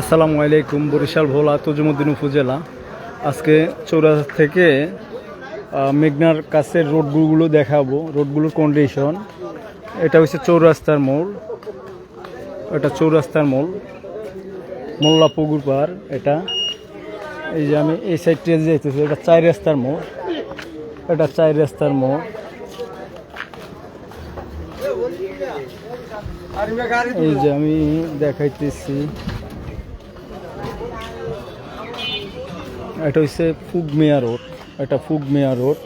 আসসালামু আলাইকুম, বরিশাল, ভোলা, তজুমুদ্দিন উপজেলা। আজকে চৌরাস্তা থেকে মেঘনার কাছের রোডগুলো দেখাবো, রোডগুলোর কন্ডিশন এটা হচ্ছে চৌরাস্তার মোড়। এটা চৌরাস্তার মোড়। মোল্লা পুকুর পার। এটা, এই যে আমি এই সাইডটা যাইতেছি, এটা চার রাস্তার মোড়। এটা চার রাস্তার মোড়। এই যে আমি দেখাইতেছি। এটা হচ্ছে ফুগমিয়া রোড, এটা ফুগমিয়া রোড।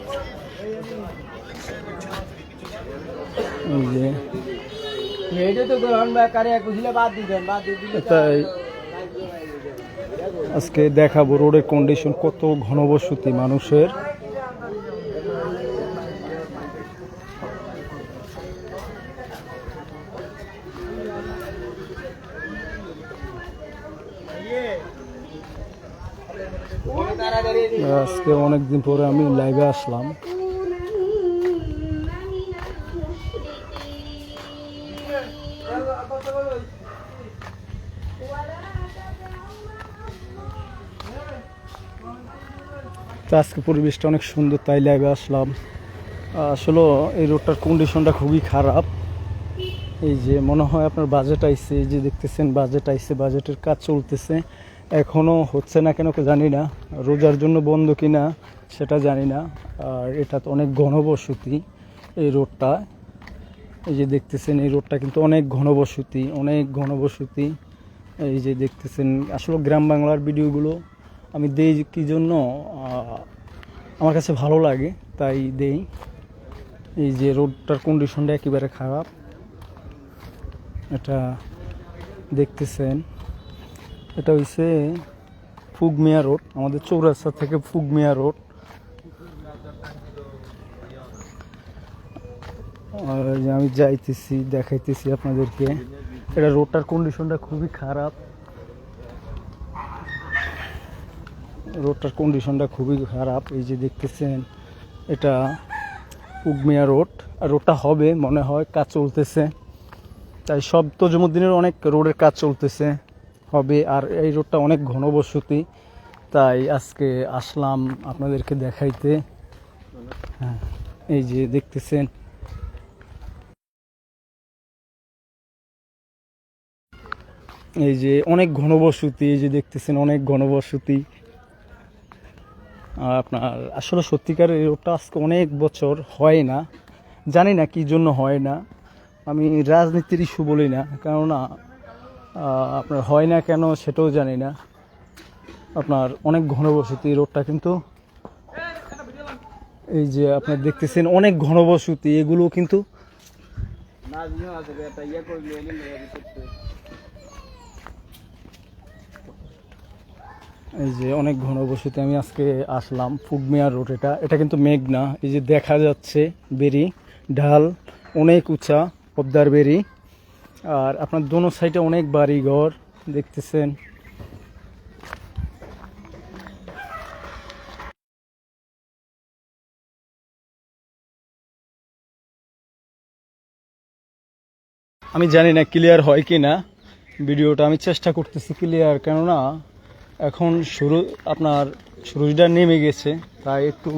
আজকে দেখাবো রোডের কন্ডিশন কত ঘনবসতি মানুষের। আজকে অনেকদিন পরে আমি লাইভে আসলাম। আজকে পরিবেশটা অনেক সুন্দর, তাই লাইভে আসলাম। আসলে এই রোডটার কন্ডিশনটা খুবই খারাপ। এই যে মনে হয় আপনার বাজেট আইসে এই যে দেখতেছেন বাজেট আইছে বাজেটের কাজ চলতেছে। এখনও হচ্ছে না কেন জানি না। রোজার জন্য বন্ধ কি না সেটা জানি না। আর এটা তো অনেক ঘনবসতি এই রোডটা। এই যে দেখতেছেন, এই রোডটা কিন্তু অনেক ঘনবসতি অনেক ঘনবসতি। এই যে দেখতেছেন, আসলে গ্রাম বাংলার ভিডিওগুলো আমি দেই কি জন্য? আমার কাছে ভালো লাগে, তাই দেই। এই যে রোডটার কন্ডিশনটা একেবারে খারাপ। এটা দেখতেছেন। এটা হইছে ফুগমিয়া রোড, আমাদের চৌরাস্তা থেকে ফুগমিয়া রোড। আমি যাইতেছি, দেখাইতেছি আপনাদেরকে। এটা রোডটার কন্ডিশনটা খুবই খারাপ। রোডটার কন্ডিশনটা খুবই খারাপ। এই যে দেখতেছেন, এটা উগমিয়া রোড। আর রোডটা হবে, মনে হয়, কাজ চলতেছে। তাই সব তো তজমুদ্দিনের অনেক রোডের কাজ চলতেছে। হবে আর এই রোডটা অনেক ঘনবসতি, তাই আজকে আসলাম আপনাদেরকে দেখাইতে। হ্যাঁ এই যে দেখতেছেন। এই যে অনেক ঘনবসতি, এই যে দেখতেছেন অনেক ঘনবসতি। আপনার আসলে সত্যিকার এই রোডটা আজকে অনেক বছর হয় না। জানি না কি জন্য হয় না। আমি রাজনীতির ইস্যু বলি না, কেননা আপনার হয় না কেন সেটাও জানি না। আপনার অনেক ঘনবসতি রোডটা কিন্তু এই যে আপনার দেখতেছেন অনেক ঘনবসতি, এগুলো কিন্তু এই যে অনেক ঘনবসতি, আমি আজকে আসলাম ফুগমিয়ার রোড, এটা এটা কিন্তু মেঘনা। এই যে দেখা যাচ্ছে বেরি, ঢাল, অনেক উঁচা পদ্মার বেরি। আর আপনার দোনো সাইডে অনেক বাড়ি ঘর দেখতেছেন। আমি জানি না ক্লিয়ার হয় কি না ভিডিওটা আমি চেষ্টা করতেছি ক্লিয়ার, কেননা এখন শুরু, আপনার সূর্যটা নেমে গেছে, তাই একটু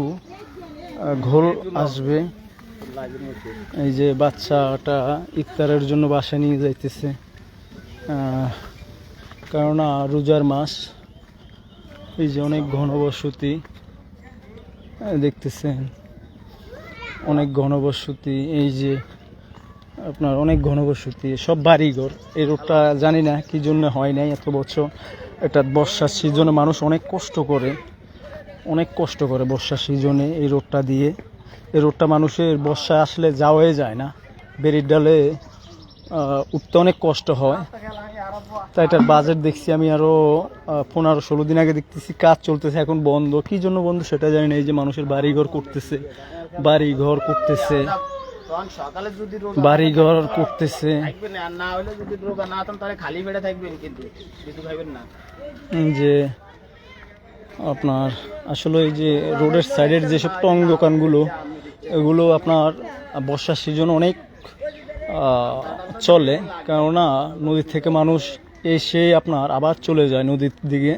ঘোল আসবে। এই যে বাচ্চাটা ইফতারের জন্য বাসায় নিয়ে যাইতেছে। কেননা রোজার মাস, এই যে অনেক ঘনবসতি দেখতেছেন? অনেক ঘনবসতি এই যে আপনার অনেক ঘনবসতি সব বাড়িঘর। এই রোডটা জানি না কি জন্য হয় নাই এত বছর। এটা বর্ষার সিজনে মানুষ অনেক কষ্ট করে, অনেক কষ্ট করে বর্ষার সিজনে এই রোডটা দিয়ে। এই রোডটা মানুষের বর্ষা আসলে যাওয়াই যায় না। বেরির ডালে উঠতে অনেক কষ্ট হয়। তাই এটার বাজেট দেখছি আমি আরও পনেরো ষোলো দিন আগে দেখতেছি, কাজ চলতেছে এখন বন্ধ। কি জন্য বন্ধ সেটা জানি না, এই যে মানুষের বাড়িঘর করতেছে বাড়িঘর করতেছে। রোগ বাড়িঘর করতেছে। যে আপনার, আসলে এই যে রোডের সাইডের যেসব টং দোকানগুলো এগুলো আপনার বর্ষার সিজন অনেক চলে, কেননা নদী থেকে মানুষ এসে আপনার আবার চলে যায় নদীর দিকে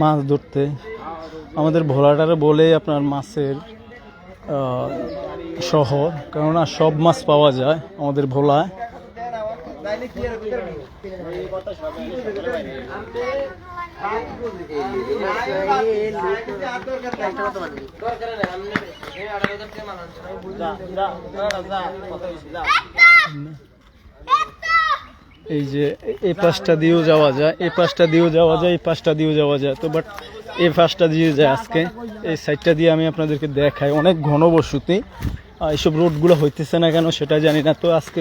মাছ ধরতে। আমাদের ভোলাটারে বলে আপনার মাছের শহর, কেননা সব মাছ পাওয়া যায় আমাদের ভোলায়। এই যে এই পাশটা দিয়েও যাওয়া যায় এই পাশটা দিয়েও যাওয়া যায় এই পাশটা দিয়েও যাওয়া যায়। তো বাট এই পাশটা দিয়ে যায় আজকে। এই সাইডটা দিয়ে আমি আপনাদেরকে দেখাই। অনেক ঘনবসতি আহ, এইসব রোডগুলো হইতেছে না কেন সেটা জানি না। তো আজকে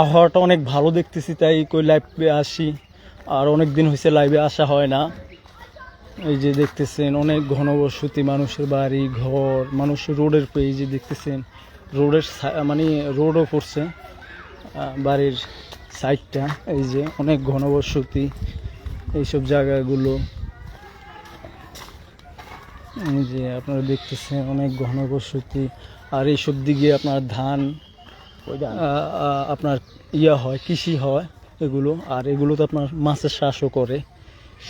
আবহাওয়াটা অনেক ভালো দেখতেছি তাই কই লাইভে আসি। আর অনেক দিন হয়েছে লাইভে আসা হয় না। এই যে দেখতেছেন, অনেক ঘনবসতি মানুষের বাড়ি, ঘর, মানুষ রোডের এই যে দেখতেছেন। রোডের মানে রোডও পড়ছে বাড়ির সাইডটা এই যে অনেক ঘনবসতি এইসব জায়গাগুলো। এই যে আপনারা দেখতেছেন, অনেক ঘনবসতি আর এইসব দিকে আপনার ধান আপনার ইয়া হয়, কৃষি হয়। এগুলো। আর এগুলো তো আপনার মাছের চাষও করে।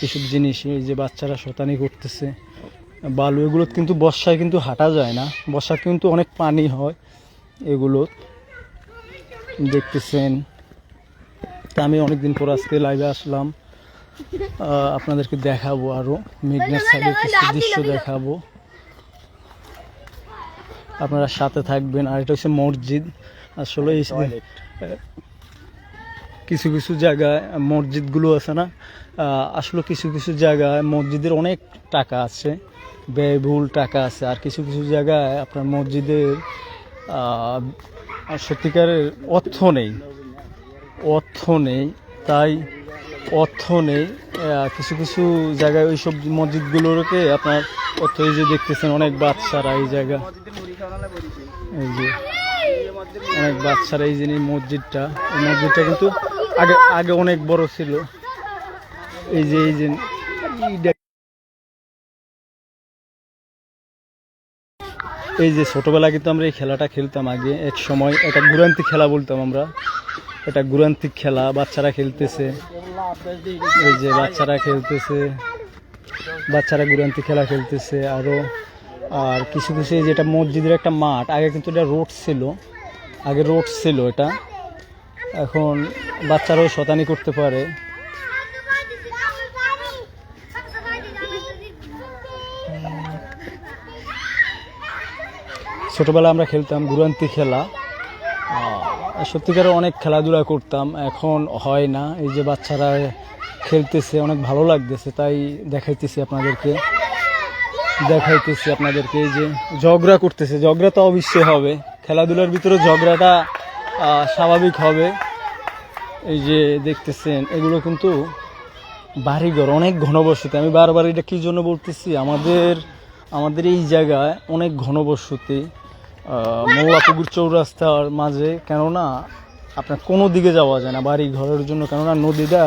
এসব জিনিস, এই যে বাচ্চারা শতানি করতেছে। বালু, এগুলো কিন্তু বর্ষায় কিন্তু হাঁটা যায় না। বর্ষা কিন্তু অনেক পানি হয় এগুলো। দেখতেছেন। তা আমি অনেকদিন পর আজকে লাইভে আসলাম। আপনাদেরকে দেখাবো আরও মেঘনার সাইডের কিছু দৃশ্য দেখাবো। আপনারা সাথে থাকবেন। আর এটা হচ্ছে মসজিদ। আসলে কিছু কিছু জায়গায় মসজিদগুলো আছে না আসলে কিছু কিছু জায়গায় মসজিদের অনেক টাকা আছে, ব্যয়বহুল টাকা আছে, আর কিছু কিছু জায়গায় আপনার মসজিদের সত্যিকারের অর্থ নেই অর্থ নেই, তাই অর্থ নেই কিছু কিছু জায়গায় ওই ওইসব মসজিদগুলোকে আপনার অর্থ এই যে দেখতেছেন অনেক বাচ্চারা এই জায়গা। এই যে অনেক বাচ্চারা এই যে মসজিদটা, এই মসজিদটা কিন্তু আগে আগে অনেক বড় ছিল। এই যে এই যে এই যে ছোটবেলা কিন্তু আমরা এই খেলাটা খেলতাম আগে। এক সময় এটা গুরান্তিক খেলা বলতাম আমরা। এটা গুরান্তিক খেলা, বাচ্চারা খেলতেছে। এই যে বাচ্চারা খেলতেছে, বাচ্চারা গুরান্তি খেলা খেলতেছে আরও আর কিছু কিছু যেটা মসজিদের একটা মাঠ, আগে কিন্তু এটা রোড ছিল। আগে রোড ছিল এটা। এখন বাচ্চারাও শতানি করতে পারে। ছোটবেলা আমরা খেলতাম গুরান্তি খেলা। সত্যিকারে অনেক খেলাধুলা করতাম, এখন হয় না। এই যে বাচ্চারা খেলতেছে, অনেক ভালো লাগতেছে, তাই দেখাইতেছি আপনাদেরকে। দেখাইতেছি আপনাদেরকে, এই যে ঝগড়া করতেছে। ঝগড়া তো অবশ্যই হবে। খেলাধুলার ভিতরে ঝগড়াটা স্বাভাবিক হবে। এই যে দেখতেছেন, এগুলো কিন্তু বাড়িঘর, অনেক ঘনবসতি। আমি বারবার এটা কী জন্য বলতেছি? আমাদের আমাদের এই জায়গায় অনেক ঘনবসতি মোল্লাপুকুর চৌরাস্তার মাঝে। কেননা, আপনার কোনো দিকে যাওয়া যায় না বাড়ি ঘরের জন্য। কেননা, নদীটা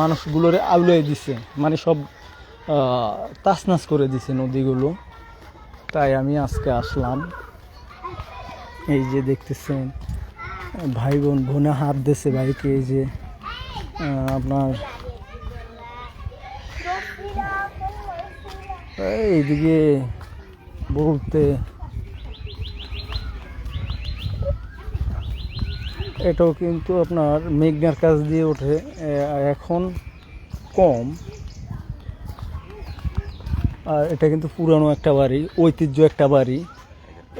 মানুষগুলোরে আউলাই দিছে। মানে সব তাছনাছ করে দিছে নদীগুলো। তাই আমি আজকে আসলাম। এই যে দেখতেছেন ভাই বোন, বোনে হাত দিছে ভাইকে, এই যে আপনার এইদিকে বলতে এটাও কিন্তু আপনার মেঘনার কাছ দিয়ে ওঠে এখন কম। আর এটা কিন্তু পুরানো একটা বাড়ি, ঐতিহ্য একটা বাড়ি।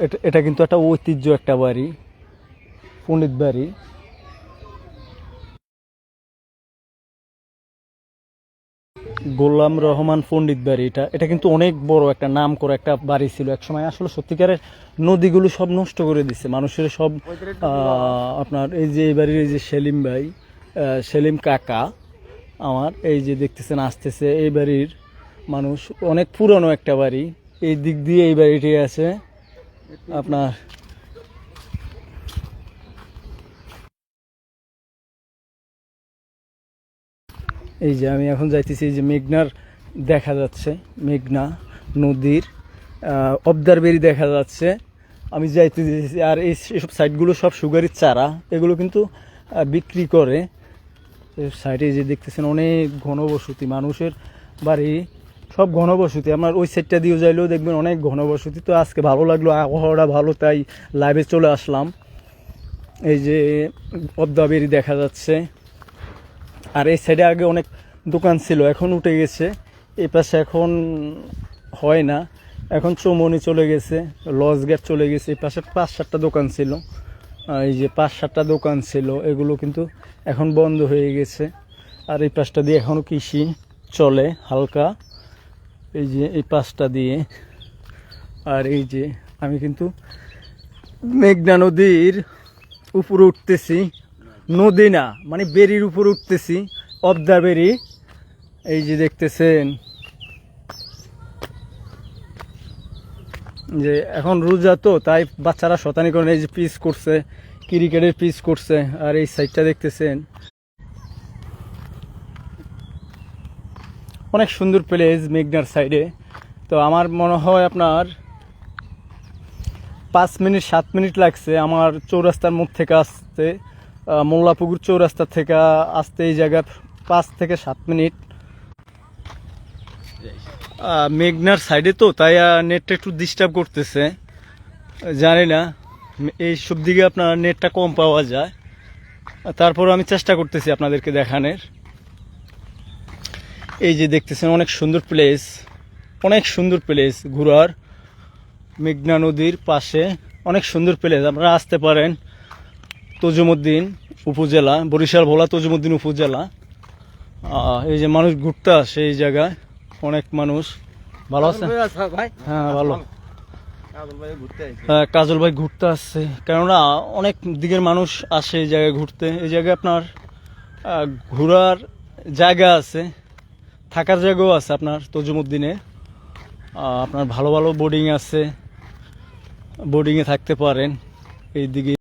এটা এটা কিন্তু একটা ঐতিহ্য একটা বাড়ি। পণ্ডিত বাড়ি গোলাম রহমান পণ্ডিত বাড়ি এটা এটা কিন্তু অনেক বড় একটা নাম করে একটা বাড়ি ছিল। এক সময় আসলে সত্যিকারের নদীগুলো সব নষ্ট করে দিছে। মানুষের সব আপনার এই যে এই বাড়ির এই যে সেলিম ভাই সেলিম কাকা, আমার এই যে দেখতেছেন, আসতেছে এই বাড়ির মানুষ। অনেক পুরনো একটা বাড়ি। এই দিক দিয়ে এই বাড়িটি আছে। আপনার এই যে আমি এখন যাইতেছি এই যে মেঘনার দেখা যাচ্ছে মেঘনা নদীর আহ, অবদার বেরি দেখা যাচ্ছে। আমি যাইতে আর এই এসব সাইডগুলো সব সুগারের চারা এগুলো কিন্তু বিক্রি করে। সাইডে যে দেখতেছেন অনেক ঘনবসতি মানুষের বাড়ি সব ঘনবসতি। আমার ওই সাইডটা দিয়ে যাইলেও দেখবেন অনেক ঘনবসতি। তো আজকে ভালো লাগল আবহাওয়াটা ভালো তাই লাইভে চলে আসলাম। এই যে পদ্মাবেরি দেখা যাচ্ছে। আর এই সাইডে আগে অনেক দোকান ছিল, এখন উঠে গেছে। এই পাশে এখন হয় না। এখন চৌমনি চলে গেছে, লজ গেট চলে গেছে। এই পাশে পাঁচ সাতটা দোকান ছিল। এই যে পাঁচ সাতটা দোকান ছিল, এগুলো কিন্তু এখন বন্ধ হয়ে গেছে। আর এই পাশটা দিয়ে এখনও কৃষি চলে হালকা। এই যে এই পাশটা দিয়ে। আর এই যে আমি কিন্তু মেঘনা নদীর উপরে উঠতেছি। নদী না মানে বেরির উপর উঠতেছি অবদা বেরি এই যে দেখতেছেন। যে এখন রোজা তো, তাই বাচ্চারা শতানি করে এই যে পিস করছে ক্রিকেটের পিস করছে, আর এই সাইডটা দেখতেছেন। অনেক সুন্দর প্লেস মেঘনার সাইডে তো আমার মনে হয় আপনার পাঁচ মিনিট, সাত মিনিট লাগছে, আমার চৌরাস্তার মুখ থেকে আসতে। মোল্লাপুকুর চৌরাস্তা থেকে আসতে এই জায়গায় পাঁচ থেকে সাত মিনিট। মেঘনার সাইডে তো, তাই নেটটা একটু ডিস্টার্ব করতেছে। জানি না এই সব দিকে আপনার নেটটা কম পাওয়া যায়। তারপর আমি চেষ্টা করতেছি আপনাদেরকে দেখানোর। এই যে দেখতেছেন, অনেক সুন্দর প্লেস অনেক সুন্দর প্লেস ঘোরার। মেঘনা নদীর পাশে অনেক সুন্দর প্লেস আপনারা আসতে পারেন। তজুমুদ্দিন উপজেলা বরিশাল ভোলা তজুমুদ্দিন উপজেলা। এই যে মানুষ ঘুরতে আসে এই জায়গায় অনেক মানুষ। ভালো আছে হ্যাঁ ভালো। কাজল ভাই ঘুরতে কাজল ভাই ঘুরতে আসছে। কেননা অনেক দিকের মানুষ আসে এই জায়গায় ঘুরতে। এই জায়গায় আপনার ঘোরার জায়গা আছে থাকার জায়গাও আছে আপনার তজুমুদ্দিনে। আপনার ভালো ভালো বোর্ডিং আছে। বোর্ডিংয়ে থাকতে পারেন। এই দিকে